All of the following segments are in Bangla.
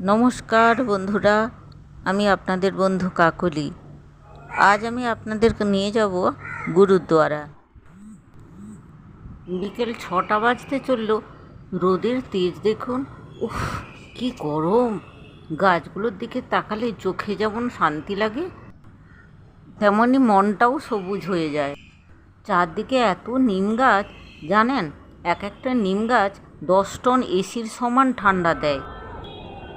নমস্কার বন্ধুরা, আমি আপনাদের বন্ধু কাকলি। আজ আমি আপনাদেরকে নিয়ে যাব গুরুদ্বারা। বিকেল ছটা বাজতে চলল, রোদের তেজ দেখুন, উফ, কি গরম। গাছগুলোর দিকে তাকালে চোখে যেমন শান্তি লাগে তেমনই মনটাও সবুজ হয়ে যায়। চারদিকে এত নিম গাছ, জানেন, এক একটা নিম গাছ দশ টন এসির সমান ঠান্ডা দেয়।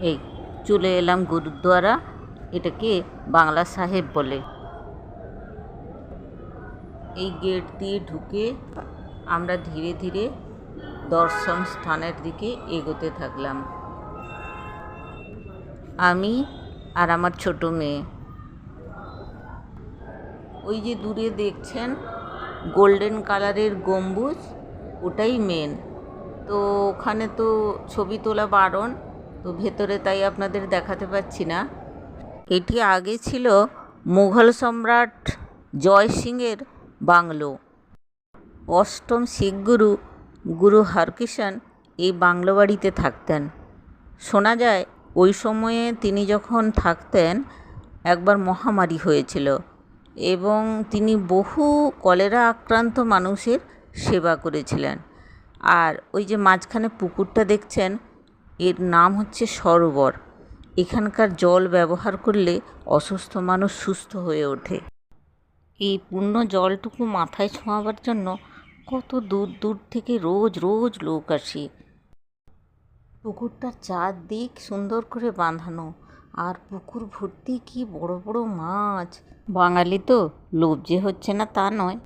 এই, চলে এলাম গুরুদ্বারা, এটাকে বাংলা সাহেব বলে। এই গেট দিয়ে ঢুকে আমরা ধীরে ধীরে দর্শন স্থানের দিকে এগোতে থাকলাম। আমি আর আমার ছোট মেয়ে। ওই যে দূরে দেখছেন, গোল্ডেন কালারের গম্বুজ, ওটাই মেন তো ওখানে তো ছবি তোলা বারণ তো ভেতরে তাই আপনাদের দেখাতে পাচ্ছি না। এটি আগে ছিল মুঘল সম্রাট জয় সিংয়ের বাংলো। অষ্টম শিখ গুরু গুরু হরকিষান এই বাংলো বাড়িতে থাকতেন। শোনা যায়, ওই সময়ে তিনি যখন থাকতেন, একবার মহামারী হয়েছিল এবং তিনি বহু কলেরা আক্রান্ত মানুষের সেবা করেছিলেন। আর ওই যে মাঝখানে পুকুরটা দেখছেন এর নাম হচ্ছে সরোবর। এখানকার জল ব্যবহার করলে অসুস্থ মানুষ সুস্থ হয়ে ওঠে। এই পূর্ণ জলটুকু মাথায় ছোঁয়াবার জন্য কত দূর দূর থেকে রোজ রোজ লোক আসে। পুকুরটার চারদিক সুন্দর করে বাঁধানো। আর পুকুর ভর্তি কি বড় বড় মাছ? বাঙালি তো লোভ যে হচ্ছে না তা নয়।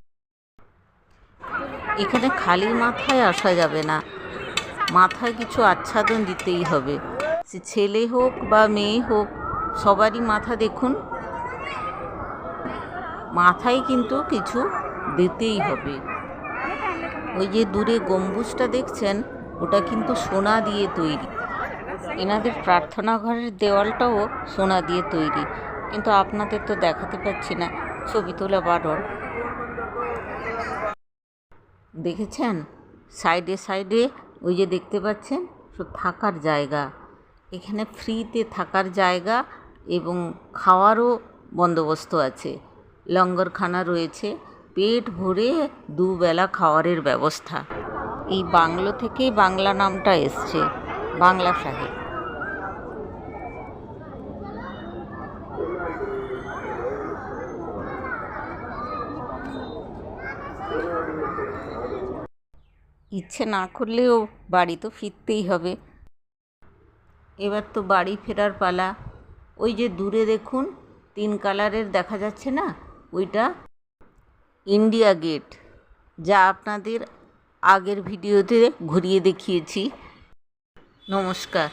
এখানে খালি মাথায় আসা যাবে না। মাথায় কিছু আচ্ছাদন দিতেই হবে। সে ছেলে হোক বা মেয়ে হোক, সবারই মাথা দেখুন। মাথায় কিন্তু কিছু দিতেই হবে। ওই যে দূরে গম্বুজটা দেখছেন, ওটা কিন্তু সোনা দিয়ে তৈরি। এনাদের প্রার্থনা ঘরের দেওয়ালটাও সোনা দিয়ে তৈরি। কিন্তু আপনাদের তো দেখাতে পাচ্ছি না, ছবি তোলা বারণ দেখেছেন? সাইডে সাইডে ওই যে দেখতে পাচ্ছেন, সব থাকার জায়গা। এখানে ফ্রিতে থাকার জায়গা এবং খাওয়ারও বন্দোবস্ত আছে। লঙ্গরখানা রয়েছে। পেট ভরে দুবেলা খাওয়ারের ব্যবস্থা। এই বাংলো থেকেই বাংলা নামটা এসছে, বাংলা সাহেব। ইচ্ছে না করলেও বাড়ি তো ফিরতেই হবে। এবার তো বাড়ি ফেরার পালা। ওই যে দূরে দেখুন, তিন কালারের দেখা যাচ্ছে না? ওইটা ইন্ডিয়া গেট, যা আপনাদের আগের ভিডিওতে ঘুরিয়ে দেখিয়েছি। নমস্কার।